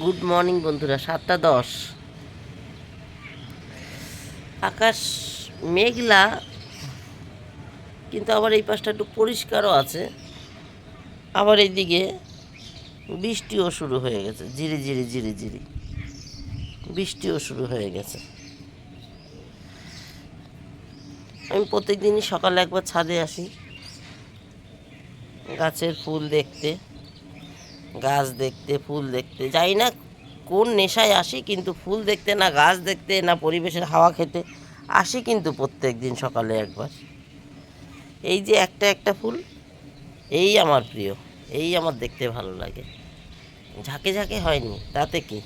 Good morning বন্ধুরা, সাতটা দশ। আকাশ মেঘলা, কিন্তু আবার এই পাশটা একটু পরিষ্কারও আছে। আবার এইদিকে বৃষ্টিও শুরু হয়ে গেছে জিরি জিরি জিরি জিরি বৃষ্টিও শুরু হয়ে গেছে। আমি প্রত্যেক দিনই সকালে একবার ছাদে আসি, গাছের ফুল দেখতে। গাছ দেখতে, ফুল দেখতে, যাই না কোন নেশায় আসি, কিন্তু ফুল দেখতে না গাছ দেখতে, না পরিবেশের হাওয়া খেতে আসি কিন্তু প্রত্যেক দিন সকালে একবার। এই যে একটা একটা ফুল, এই আমার প্রিয়, এই আমার দেখতে ভালো লাগে। ঝাঁকে ঝাঁকে হয়নি, তাতে কি?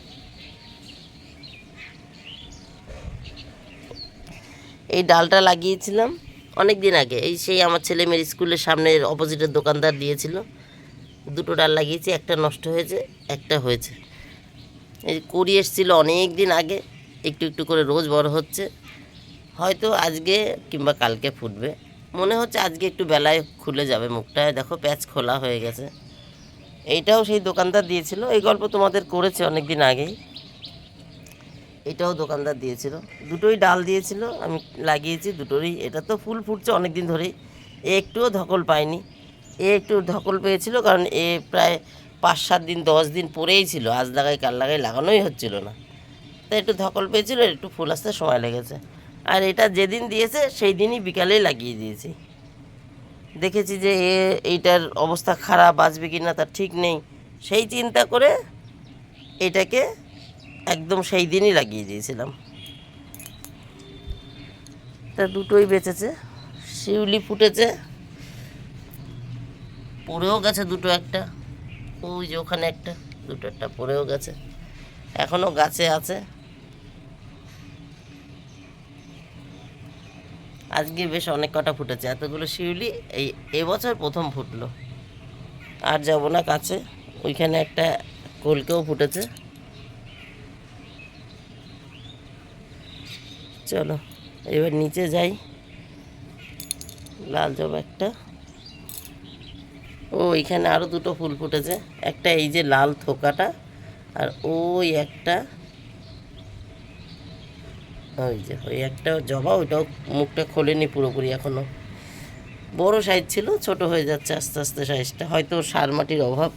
এই ডালটা লাগিয়েছিলাম অনেক দিন আগে, এই সেই আমার ছেলে মেয়ের স্কুলের সামনের অপোজিটের দোকানদার দিয়েছিল। দুটো ডাল লাগিয়েছি, একটা নষ্ট হয়েছে, একটা হয়েছে। এই করি এসেছিল অনেক দিন আগে, একটু একটু করে রোজ বড় হচ্ছে। হয়তো আজকে কিংবা কালকে ফুটবে। মনে হচ্ছে আজকে একটু বেলায় খুলে যাবে মুখটা। দেখো, প্যাচ খোলা হয়ে গেছে। এইটাও সেই দোকানদার দিয়েছিল। এই গল্প তোমাদের করেছে অনেক দিন আগেই। এটাও দোকানদার দিয়েছিল। দুটোই ডাল দিয়েছিল, আমি লাগিয়েছি দুটোরই। এটা তো ফুল ফুটছে অনেক দিন ধরেই। একটুও ধকল পায়নি এ একটু ধকল পেয়েছিল, কারণ এ প্রায় পাঁচ সাত দিন, দশ দিন পরেই ছিল। আজ লাগাই, কাল লাগাই লাগানোই হচ্ছিল না। তাই একটু ধকল পেয়েছিল, একটু ফুল আসতে সময় লেগেছে। আর এটা যেদিন দিয়েছে, সেই দিনই বিকালেই লাগিয়ে দিয়েছি। দেখেছি যে এ, এইটার অবস্থা খারাপ, বাঁচবে কি না তার ঠিক নেই। সেই চিন্তা করে এটাকে একদম সেই দিনই লাগিয়ে দিয়েছিলাম। তা দুটোই বেঁচেছে। শিউলি ফুটেছে। পড়েও গেছে দুটো একটা। ওই যে ওখানে একটা, দুটো একটা পড়েও গেছে। এখনও গাছে আছে। আজকে বেশ অনেক কটা ফুটেছে। এতগুলো শিউলি এই এবছর প্রথম ফুটলো। আর যাব না কাছে। ওইখানে একটা কলকেও ফুটেছে। চলো, এবার নিচে যাই। লাল জবা একটা। ও, এখানে আরও দুটো ফুল ফুটেছে। একটা এই যে লাল থোকাটা, আর ওই একটা ওই যে, ওই একটা জবা, ওইটাও মুখটা খোলেনি পুরোপুরি এখনও বড় সাইজ ছিল, ছোট হয়ে যাচ্ছে আস্তে আস্তে সাইজটা হয়তো সার মাটির অভাব।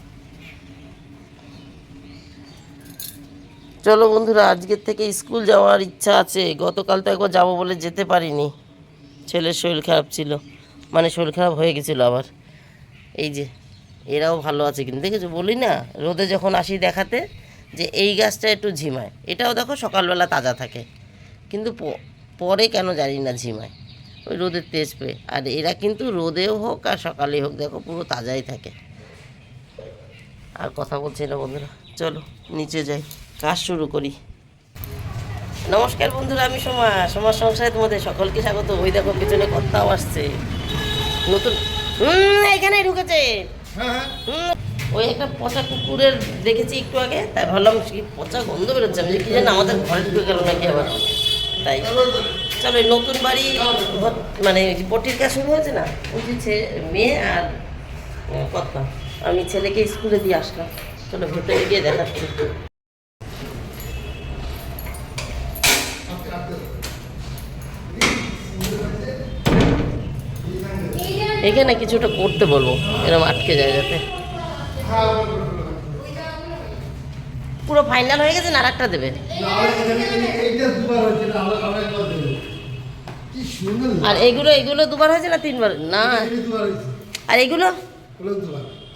চলো বন্ধুরা, আজকের থেকে স্কুল যাওয়ার ইচ্ছা আছে। গতকাল তো একবার যাব বলে যেতে পারিনি। ছেলের শরীর খারাপ ছিল। মানে শরীর খারাপ হয়ে গেছিল আবার। এই যে, এরাও ভালো আছে কিন্তু, দেখেছ? বলি না, রোদে যখন আসি দেখাতে যে এই গাছটা একটু ঝিমায়, এটাও দেখো সকালবেলা তাজা থাকে, কিন্তু পরে কেন জানি না ঝিমায়, ওই রোদের তেজ পেয়ে, আর এরা কিন্তু রোদেও হোক আর সকালে হোক, দেখো পুরো তাজাই থাকে। আর কথা বলছি না বন্ধুরা, চলো নিচে যাই, কাজ শুরু করি। নমস্কার বন্ধুরা, আমি সোমা, সোমার সংসারে তোমাদের সকলকে স্বাগত। ওই দেখো, পিছনে কথাও আসছে। নতুন হুম এখানে ঢুকেছে। হুম, ওই একটা পচা কুকুরের দেখেছি একটু আগে তাই ভাবলাম কি পচা গন্ধ বেরোচ্ছে আমি কি জানি আমাদের ঘরে ঢুকে গেল নাকি আবার। তাই। চলো নতুন বাড়ি মানে ওই পটির কাজ শুরু হয়েছে না ওই যে মেয়ে আর কর্তা। আমি ছেলেকে স্কুলে দিয়ে আসলাম। চলো ভেতরে গিয়ে দেখাচ্ছি। এখানে কিছুটা করতে বলব এরকম আটকে যায় যাতে। পুরো ফাইনাল হয়ে গেছে না আর একটা দেবে? আর এগুলো এগুলো দুবার হয়েছে না তিনবার? না। আর এগুলো?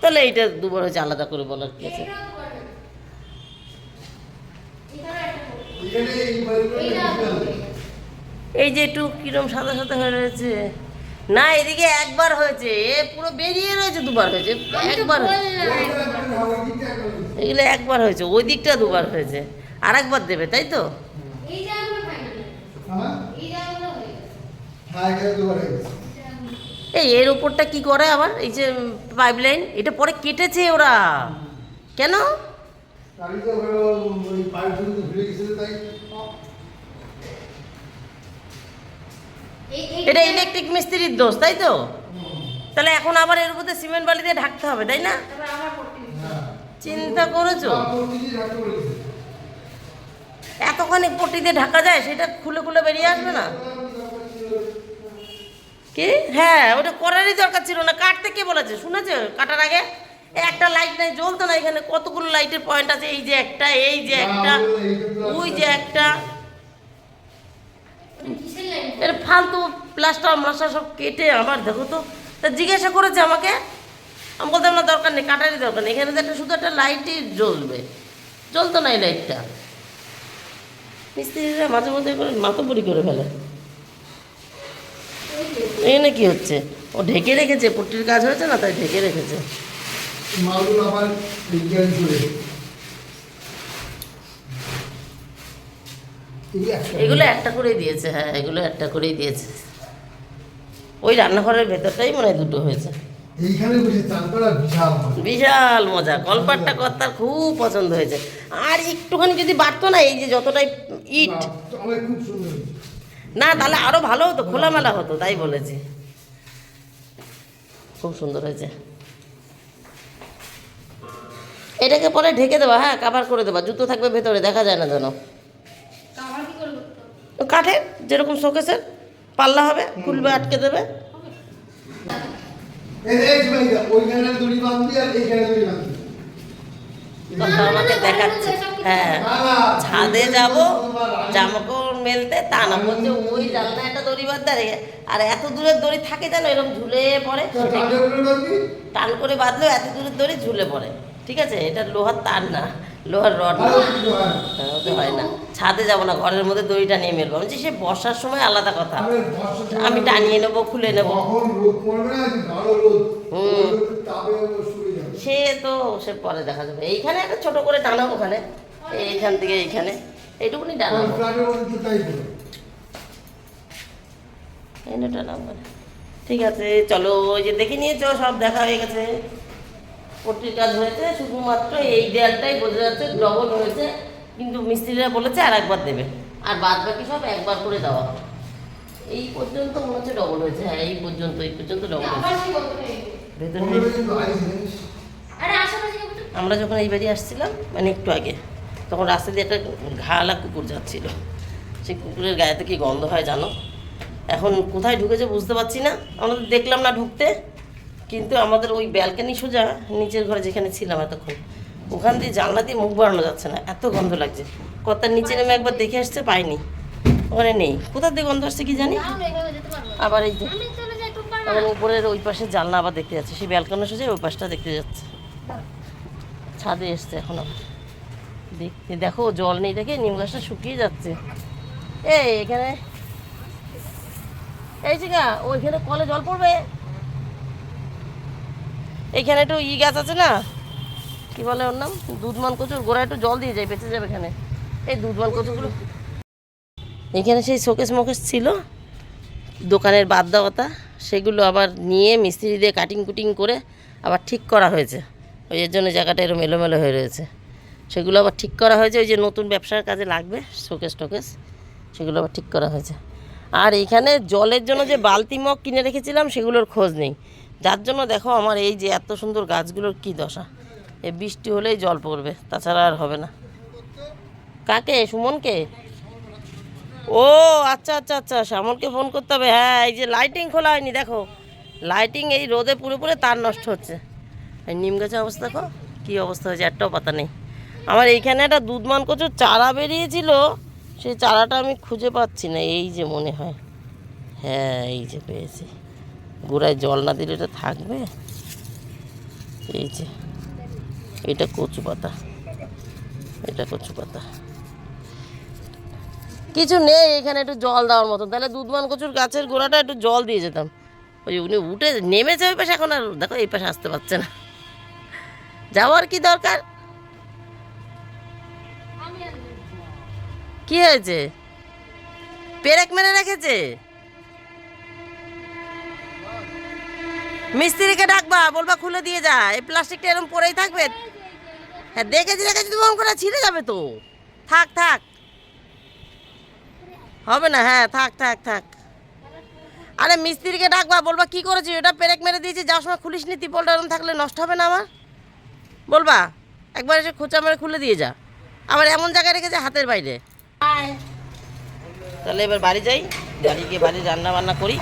তাহলে এইটা দুবার হয়েছে, আলাদা করে বলার কি আছে? এই যে একটু কিরম সাদা সাদা হয়ে রয়েছে। না, এদিকে একবার হয়েছে। এ পুরো বেরিয়ে রয়েছে দুবার হয়েছে। একবার। এগুলো একবার হয়েছে। ওই দিকটা দুবার হয়েছে। আর একবার দেবে, তাই তো? এই, এর উপরটা কি করে আবার? এই যে পাইপ লাইন এটা পরে কেটেছে ওরা। কেন? এটা ইলেকট্রিক মিস্ত্রির দোষ তাই তো? তাহলে এখন আবার এর উপরে সিমেন্ট বালি দিয়ে ঢাকতে হবে তাই না। চিন্তা করেছ? এতখানি পটি দিয়ে ঢাকা যায় সেটা খুলে খুলে বেরিয়ে আসবে না? কি? হ্যাঁ ওটা করারই দরকার ছিল না। কাটতে কে বলেছে? শুনেছে? কাটার আগে? একটা লাইট নাই জ্বলতো না এখানে। কতগুলো লাইটের পয়েন্ট আছে? এই যে একটা এই যে একটা ওই যে একটা। এর ফালতু প্লাস্টার মাস্টার সব কেটে আবার দেখো তো। তা জিজ্ঞাসা করেছে আমাকে, আমি বলতাম না, দরকার নেই, কাটারই দরকার নেই। এখানে একটা শুধু একটা লাইটই জ্বলবে। জ্বলতো না এই লাইটটা মিস্ত্রিরা মাঝে মধ্যে করে মাতবরি করে ফেলে। এখানে কি হচ্ছে? ও ঢেকে রেখেছে, পুট্টির কাজ হয়েছে না, তাই ঢেকে রেখেছে মালগুলো আবার বিজ্ঞান করে এগুলো একটা করেই দিয়েছে হ্যাঁ এগুলো একটা করেই দিয়েছে। ওই রান্নাঘরের ভেতরটাই মনে হয় দুটো হয়েছে। করা বিশাল মজা। কলপাটটা কর্তার খুব পছন্দ হয়েছে। আর একটুখানি যদি বাড়তো না এই যে যতটাই ইট। না তাহলে আরও ভালো হতো খোলামেলা হতো তাই বলেছি। খুব সুন্দর হয়েছে। এটাকে পরে ঢেকে দেবা হ্যাঁ কাভার করে দেবা। জুতো থাকবে ভেতরে দেখা যায় না যেন। কাঠের যেরকম শোকেসের পাল্লা হবে খুলবে আটকে দেবে আমাকে দেখাচ্ছে হ্যাঁ ছাদে যাব তোমার আগে- জামা কাপড় মেলতে তা না বলছে ওই জানলা একটা দড়ি বাঁধতে আর আর এত দূরের দড়ি থাকে জানো এরকম ঝুলে পড়ে? টান করে বাঁধলেও এত দূরের দড়ি ঝুলে পড়ে ঠিক আছে এটা লোহার তার না লোহার রড হয় না। ওতে হয় না। ছাদে যাব না ঘরের মধ্যে দড়িটা নিয়ে মেলবো। আমি সে বর্ষার সময় আলাদা কথা। আমি টানিয়ে নেব খুলে নেব। হুম। সে তো সে পরে দেখা যাবে। এইখানে একটা ছোট করে টানাবো ওখানে। এইখান থেকে এইখানে। এইটুকুনি কোন টানাবো। টানাবো ঠিক আছে চলো ওই যে দেখে নিয়েছো সব দেখা হয়ে গেছে। পট্টির ধরেছে শুধুমাত্র এই দেয়ালটাই বোঝা যাচ্ছে ডবল হয়েছে কিন্তু মিস্ত্রিরা বলেছে আর একবার দেবে। আর বাদ বাকি সব একবার করে দেওয়া এই পর্যন্ত মনে হচ্ছে ডবল হয়েছে। হ্যাঁ এই পর্যন্ত এই পর্যন্ত ডবল হয়েছে। আমরা যখন এই বাড়ি আসছিলাম মানে একটু আগে তখন রাস্তা দিয়ে একটা ঘালা কুকুর যাচ্ছিল। সেই কুকুরের গায়েতে কি গন্ধ হয় জানো? এখন কোথায় ঢুকেছে বুঝতে পারছি না। আমরা তো দেখলাম না ঢুকতে। কিন্তু আমাদের ওই ব্যালকানি সোজা নিচের ঘরে যেখানে ছিলাম এতক্ষণ, ওখান দিয়ে জানলা দিয়ে মুখ বাড়ানো যাচ্ছে না, এত গন্ধ লাগছে। কর্তার নিচে নেমে একবার দেখে আসছে, পাইনি। ওখানে নেই। কোথা দিয়ে গন্ধ আসছে কি জানি। আবার এই যে এখন উপরের ওই পাশে জানলা আবার দেখতে যাচ্ছে, সেই ব্যালকনি সোজা ওই পাশটা দেখতে যাচ্ছে। ছাদে এসছে এখন আবার। দেখতে, দেখো, জল নেই দেখে নিম গাছটা শুকিয়ে যাচ্ছে। এই, এখানে, এই চিকা ওইখানে কলে জল পড়বে? এইখানে একটু ই গাছ আছে না? কি বলে ওর নাম? দুধমান কচুর গোড়া একটু জল দিয়ে যায় বেঁচে যাবে এখানে। এই দুধমান কচুরগুলো এখানে সেই শোকেস মোকেস ছিল, দোকানের বাদ দেওয়াতা সেগুলো আবার নিয়ে মিস্ত্রি দিয়ে কাটিং কুটিং করে আবার ঠিক করা হয়েছে। ওই এর জন্য জায়গাটা এরকম এলোমেলো হয়ে রয়েছে। সেগুলো আবার ঠিক করা হয়েছে, ওই যে নতুন ব্যবসার কাজে লাগবে, শোকেস টোকেস। সেগুলো আবার ঠিক করা হয়েছে। আর এইখানে জলের জন্য যে বালতি মগ কিনে রেখেছিলাম, সেগুলোর খোঁজ নেই। যার জন্য দেখো আমার এই যে এত সুন্দর গাছগুলোর কি দশা। এ বৃষ্টি হলেই জল পড়বে, তাছাড়া আর হবে না। কাকে? সুমনকে? ও আচ্ছা আচ্ছা আচ্ছা শ্যামলকে ফোন করতে হবে। হ্যাঁ এই যে লাইটিং খোলা হয়নি, দেখো। লাইটিং এই রোদে পুরো তার নষ্ট হচ্ছে। এই নিম গাছের অবস্থা দেখো, কী অবস্থা হয়েছে, একটাও পাতা নেই। আমার এইখানে একটা দুধমান কচুর চারা বেরিয়েছিল, সেই চারাটা আমি খুঁজে পাচ্ছি না, এই যে মনে হয়। হ্যাঁ এই যে পেয়েছি। গোড়ায় জল না দিলে এটা থাকবে? এই যে, এটা কচু পাতা। এটা কচু পাতা। কিছু নেই এখানে, একটু জল দেওয়ার মতো। তাহলে দুধমান কচুর গাছের গোড়াটা একটু জল দিয়ে যেতাম। ওই উনি উঠে নেমেছে ওই পাশে, এখন আর দেখো এই পাশে আসতে পারছে না। যাওয়ার কি দরকার? কি হয়েছে? পেরেক মেরে রেখেছে? মিস্ত্রিকে ডাকবা বলবা খুলে দিয়ে যা এই প্লাস্টিকটা এরকম পরেই থাকবে। হ্যাঁ দেখেছি দেখেছি তুমি করে ছিঁড়ে যাবে তো। থাক থাক। হবে না হ্যাঁ থাক থাক থাক। আরে মিস্ত্রিকে ডাকবা বলবা কি করেছি ওটা পেরেক মেরে দিয়েছি যাওয়ার সময় খুলিস নি তিপলটা এরকম থাকলে নষ্ট হবে না আমার। বলবা একবার এসে খোঁচা মেরে খুলে দিয়ে যা। আবার এমন জায়গায় রেখেছে হাতের বাইরে। তাহলে এবার বাড়ি যাই বাড়ি গিয়ে বাড়ি রান্না বান্না করি।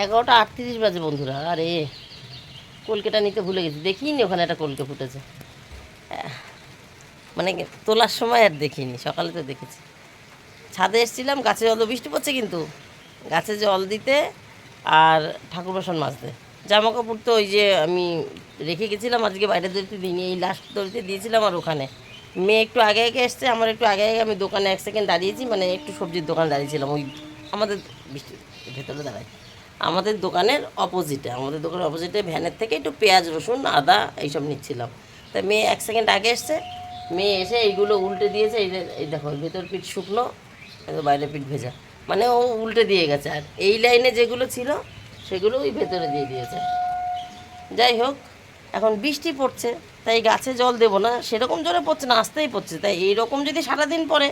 এগারোটা আটত্রিশ বাজে বন্ধুরা, আরে কলকেটা নিতে ভুলে গেছি। দেখিনি ওখানে একটা কলকে ফুটেছে। মানে তোলার সময় আর দেখিনি, সকালে তো দেখেছি। ছাদে এসেছিলাম, গাছে জল, বৃষ্টি পড়ছে কিন্তু। গাছে জল দিতে আর ঠাকুর বাসন মাজতে। জামা কাপড় তো ওই যে আমি রেখে গেছিলাম, আজকে বাইরে দড়িতে দিইনি, এই লাস্ট দড়িতে দিয়েছিলাম আর ওখানে। মেয়ে একটু আগে আগে এসছে, আমার একটু আগে আগে আমি দোকানে এক সেকেন্ড দাঁড়িয়েছি মানে একটু সবজির দোকানে দাঁড়িয়েছিলাম, ওই আমাদের বৃষ্টি ভেতরে দাঁড়াই আমাদের দোকানের অপোজিটে আমাদের দোকানের অপোজিটে ভ্যানের থেকে একটু পেঁয়াজ, রসুন, আদা এইসব নিচ্ছিলাম। তা মেয়ে এক সেকেন্ড আগে এসছে। মেয়ে এসে এইগুলো উল্টে দিয়েছে। এই এই দেখো, ভেতর পিঠ শুকনো বাইরে পিঠ ভেজা। মানে ও উল্টে দিয়ে গেছে। আর এই লাইনে যেগুলো ছিল, সেগুলো ওই ভেতরে দিয়ে দিয়েছে। যাই হোক, এখন বৃষ্টি পড়ছে, তাই গাছে জল দেবো না। সেরকম জোরে পড়ছে না, আসতেই পড়ছে। তাই এইরকম যদি সারাদিন পড়ে,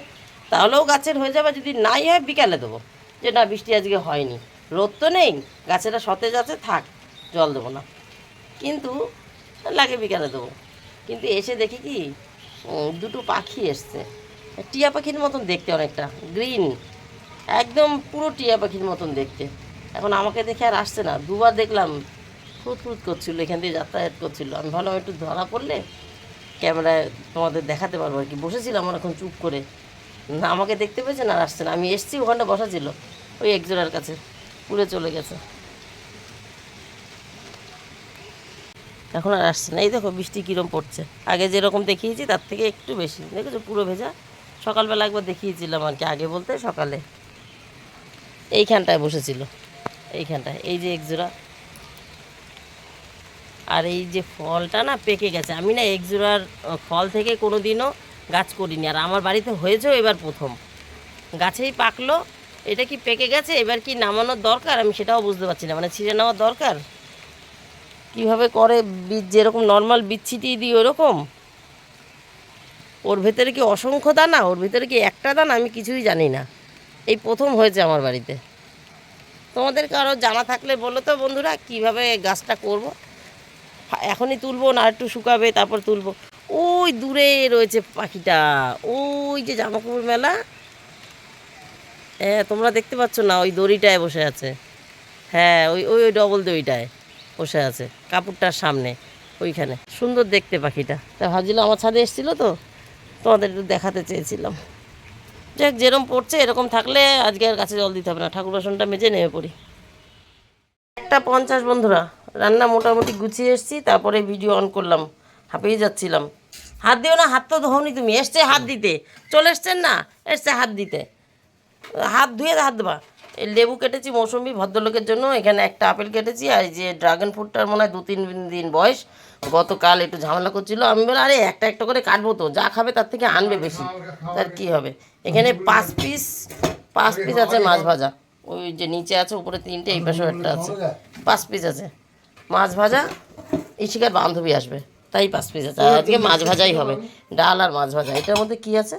তাহলেও গাছের হয়ে যাবে, যদি নাই হয় বিকালে দেবো। যে না, বৃষ্টি আজকে হয়নি। রোদ তো নেই গাছেরা সতেজ আছে, থাক, জল দেবো না। কিন্তু লাগে বিকালে দেবো। কিন্তু এসে দেখি কি দুটো পাখি এসছে। টিয়া পাখির মতন দেখতে অনেকটা, গ্রিন, একদম পুরো টিয়া পাখির মতন দেখতে। এখন আমাকে দেখে আর আসছে না, দুবার দেখলাম, ফুট ফুট করছিল, এখান দিয়ে যাতায়াত করছিল। আমি ভাবলাম একটু ধরা পড়লে ক্যামেরায় তোমাদের দেখাতে পারব আর কি। বসেছিলাম আমার এখন চুপ করে। না, আমাকে দেখতে পেয়েছে না আর আসছে না। আমি এসছি, ওখানটা বসা ছিল, ওই একজোড়ার কাছে। পুরে চলে গেছে। এখন আর আসছে না। এই দেখো বৃষ্টি কীরকম পড়ছে। আগে যেরকম দেখিয়েছি, তার থেকে একটু বেশি। দেখেছ? পুরো ভেজা। সকালবেলা একবার দেখিয়েছিলাম আর কি, আগে বলতে সকালে। এইখানটায় বসেছিল। এইখানটায়। এই যে একজোড়া। আর এই যে ফলটা না পেকে গেছে। আমি না একজোড়ার ফল থেকে কোনো দিনও গাছ করিনি। আর আমার বাড়িতে হয়েছেও এবার প্রথম। গাছেই পাকলো। এটা কি পেকে গেছে? এবার কি নামানোর দরকার? আমি সেটাও বুঝতে পারছি না। মানে ছিঁড়ে নেওয়ার দরকার? কীভাবে করে বীজ যেরকম নর্মাল বীজ ছিটিয়ে দিই, ওরকম? ওর ভেতরে কি অসংখ্য দানা? ওর ভেতরে কি একটা দানা? আমি কিছুই জানি না। এই প্রথম হয়েছে আমার বাড়িতে। তোমাদের কারও জানা থাকলে বলো তো বন্ধুরা, কীভাবে গাছটা করব? এখনই তুলবো না, একটু শুকাবে, তারপর তুলবো। ওই দূরে রয়েছে পাখিটা। ওই যে জামাকাপড় মেলা। হ্যাঁ তোমরা দেখতে পাচ্ছ না, ওই দড়িটায় বসে আছে। হ্যাঁ ওই ওই ওই ডবল দড়িটায় বসে আছে কাপড়টার সামনে, ওইখানে। সুন্দর দেখতে পাখিটা। তা ভাবছিলাম আমার ছাদে এসেছিল তো, তোমাদের একটু দেখাতে চেয়েছিলাম। যাক যেরকম পড়ছে, এরকম থাকলে আজকে আর গাছে জল দিতে হবে না, ঠাকুর বাসনটা মেজে নেমে পড়ি। একটা পঞ্চাশ বন্ধুরা, রান্না মোটামুটি গুছিয়ে এসেছি, তারপরে ভিডিও অন করলাম, হাঁপিয়ে যাচ্ছিলাম। হাত দিও না, হাত তো ধোনি তুমি, এসছে হাত দিতে। চলে এসছেন না, এসছে হাত দিতে। হাত ধুয়ে হাত দেবা এই লেবু কেটেছি, মৌসুমি ভদ্রলোকের জন্য। এখানে একটা আপেল কেটেছি, আর যে ড্রাগন ফ্রুটটার মনে হয় দু তিন দিন বয়স। গতকাল একটু ঝামেলা করছিল। আমি বলি আরে, একটা একটা করে কাটবো তো, যা খাবে তার থেকে আনবে বেশি। তার কি হবে? এখানে পাঁচ পিস পাঁচ পিস আছে মাছ ভাজা। ওই যে নিচে আছে, উপরে তিনটে, এই পাশেও একটা আছে। পাঁচ পিস আছে। মাছ ভাজা, ইশিকার বান্ধবী আসবে। তাই পাঁচ পিস আছে। আজকে মাছ ভাজাই হবে। ডাল আর মাছ ভাজা। এটার মধ্যে কি আছে?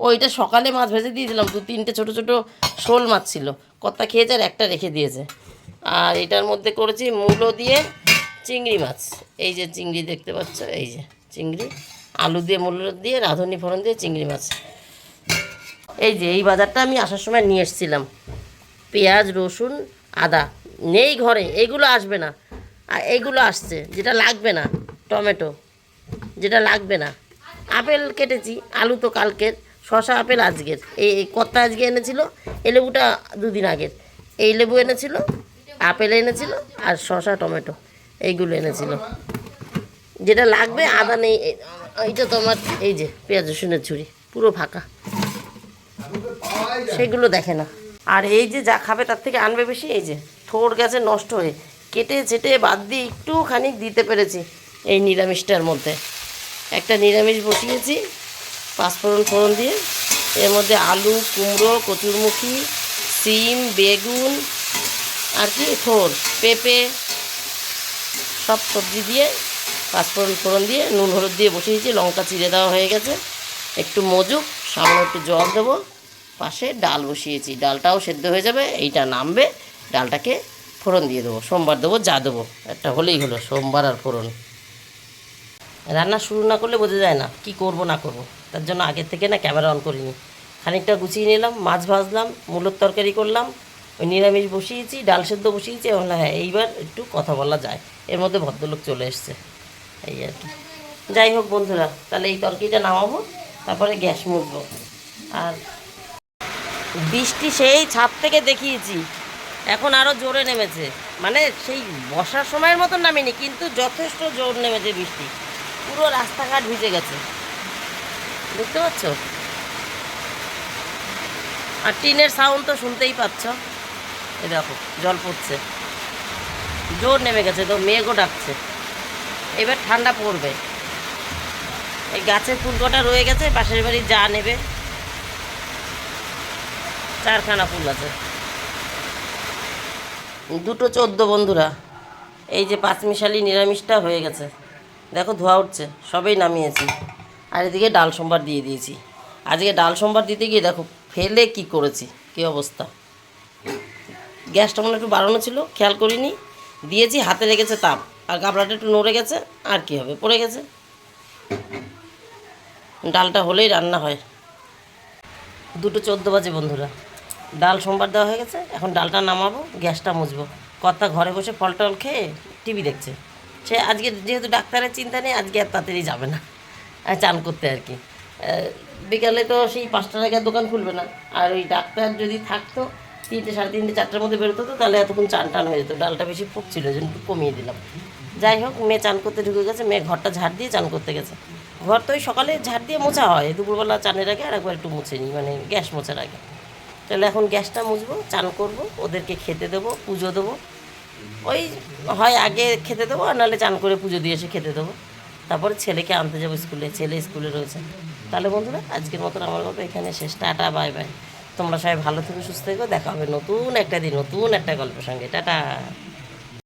ও এটা সকালে মাছ ভেজে দিয়ে দিলাম, দু তিনটে ছোটো ছোটো শোল মাছ ছিল। কত্তা খেয়েছে আর একটা রেখে দিয়েছে। আর এটার মধ্যে করেছি মূলো দিয়ে চিংড়ি মাছ। এই যে চিংড়ি দেখতে পাচ্ছ, এই যে চিংড়ি। আলু দিয়ে মূলো দিয়ে, রাঁধুনি ফোড়ন দিয়ে চিংড়ি মাছ। এই যে এই বাজারটা আমি আসার সময় নিয়ে এসেছিলাম। পেঁয়াজ, রসুন, আদা। নেই ঘরে এইগুলো আসবে না। আর এইগুলো আসছে, যেটা লাগবে না, টমেটো। যেটা লাগবে না। আপেল কেটেছি, আলু তো কালকের। শশা আপেল আজকের। এই কত্তা আজকে এনেছিল, এই লেবুটা দুদিন আগের। এই লেবু এনেছিল, আপেল এনেছিল আর শশা টমেটো, এইগুলো এনেছিল। যেটা লাগবে, আদা নেই, এই- এইটা তোমার এই যে, পেঁয়াজ রসুনের ছুরি পুরো ফাঁকা। সেগুলো দেখে না। আর এই যে যা খাবে, তার থেকে আনবে বেশি, এই যে থোর গেছে নষ্ট হয়ে। কেটে ছেটে বাদ দিয়ে একটুখানি দিতে পেরেছি এই নিরামিষটার মধ্যে। একটা নিরামিষ বসিয়েছি। পাঁচফোড়ন ফোড়ন দিয়ে। এর মধ্যে আলু, কুমড়ো, কচুরমুখী, সিম, বেগুন, আর কি থোর পেঁপে, সব সবজি দিয়ে পাঁচফোড়ন ফোড়ন দিয়ে নুন, হলুদ দিয়ে বসিয়েছি লঙ্কা চিড়ে দেওয়া হয়ে গেছে। একটু মজুক সামনে একটু জল দেবো। পাশে ডাল বসিয়েছি, ডালটাও সেদ্ধ হয়ে যাবে, এইটা নামবে, ডালটাকে ফোড়ন দিয়ে দেবো, সোমবার দেবো, যা দেবো, একটা হলেই হলো, সোমবার আর ফোড়ন। রান্না শুরু না করলে বোঝা যায় না, কি করব না করব। তার জন্য আগের থেকে না ক্যামেরা অন করিনি। খানিকটা গুছিয়ে নিলাম, মাছ ভাজলাম, মূলোর তরকারি করলাম, ওই নিরামিষ বসিয়েছি, ডাল সেদ্ধ বসিয়েছি এবং হ্যাঁ এইবার একটু কথা বলা যায়। এর মধ্যে ভদ্রলোক চলে এসছে। এই আর কি। যাই হোক বন্ধুরা, তাহলে এই তরকারিটা নামাবো, তারপরে গ্যাস মুছবো। আর বৃষ্টি সেই ছাদ থেকে দেখিয়েছি, এখন আরও জোরে নেমেছে। মানে সেই বর্ষার সময়ের মতন নামেনি, কিন্তু যথেষ্ট জোর নেমেছে বৃষ্টি। পুরো রাস্তাঘাট ভিজে গেছে। বুঝতে পারছ? আর টিনের সাউন্ড তো শুনতেই পাচ্ছ। এই দেখো, জল পড়ছে। জোর নেমে গেছে তো মেঘও ডাকছে। এবার ঠান্ডা পড়বে। এই গাছের ফুল কটা রয়ে গেছে, পাশের বাড়ি যা নেবে। চারখানা ফুল আছে। দুটো চোদ্দ বন্ধুরা। এই যে পাঁচমিশালি নিরামিষটা হয়ে গেছে। দেখো ধোয়া উঠছে, সবেই নামিয়েছি। আর এদিকে ডাল সোমবার দিয়ে দিয়েছি। আজকে ডাল সোমবার দিতে গিয়ে দেখো, ফেলে কি করেছি? কি অবস্থা? গ্যাসটা মনে একটু বাড়ানো ছিল, খেয়াল করিনি। দিয়েছি, হাতে লেগেছে তাপ। আর গাবলাটা একটু নড়ে গেছে, আর কি হবে? পড়ে গেছে। ডালটা হলেই রান্না হয়। দুটো চোদ্দ বাজে বন্ধুরা। ডাল সোমবার দেওয়া হয়ে গেছে, এখন ডালটা নামাবো, গ্যাসটা মুছবো। কর্তা ঘরে বসে ফল টল খেয়ে টিভি দেখছে। সে আজকে যেহেতু ডাক্তারের চিন্তা নেই, আজকে আর তাড়াতাড়ি যাবে না। চান করতে আর কি। বিকালে তো সেই পাঁচটা টাকার দোকান খুলবে না। আর ওই ডাক্তার যদি থাকতো, তিনটে, সাড়ে তিনটে, চারটার মধ্যে বেরোতো, তো তাহলে এতক্ষণ চান টান হয়ে যেত। ডালটা বেশি ফুটছিল, ওই জন্য কমিয়ে দিলাম। যাই হোক, মেয়ে চান করতে ঢুকে গেছে, মেয়ে ঘরটা ঝাড় দিয়ে চান করতে গেছে। ঘর তো ওই সকালে ঝাড় দিয়ে মোছা হয়, দুপুরবেলা চানের আগে আর একবার একটু মুছে নিই মানে গ্যাস মোছার আগে। তাহলে এখন গ্যাসটা মুছবো, চান করব, ওদেরকে খেতে দেবো, পুজো দেবো। ওই হয় আগে খেতে দেবো, আর নাহলে চান করে পুজো দিয়ে এসে খেতে দেবো। তারপরে ছেলেকে আনতে যাব স্কুলে, ছেলে স্কুলে রয়েছে। তাহলে বন্ধুরা, আজকের মতন আমার মতো এখানে শেষ। Tata, bye bye. তোমরা সবাই ভালো থেকো, সুস্থ থেকো। দেখা হবে নতুন একটা দিন, নতুন একটা গল্পের সঙ্গে। টাটা।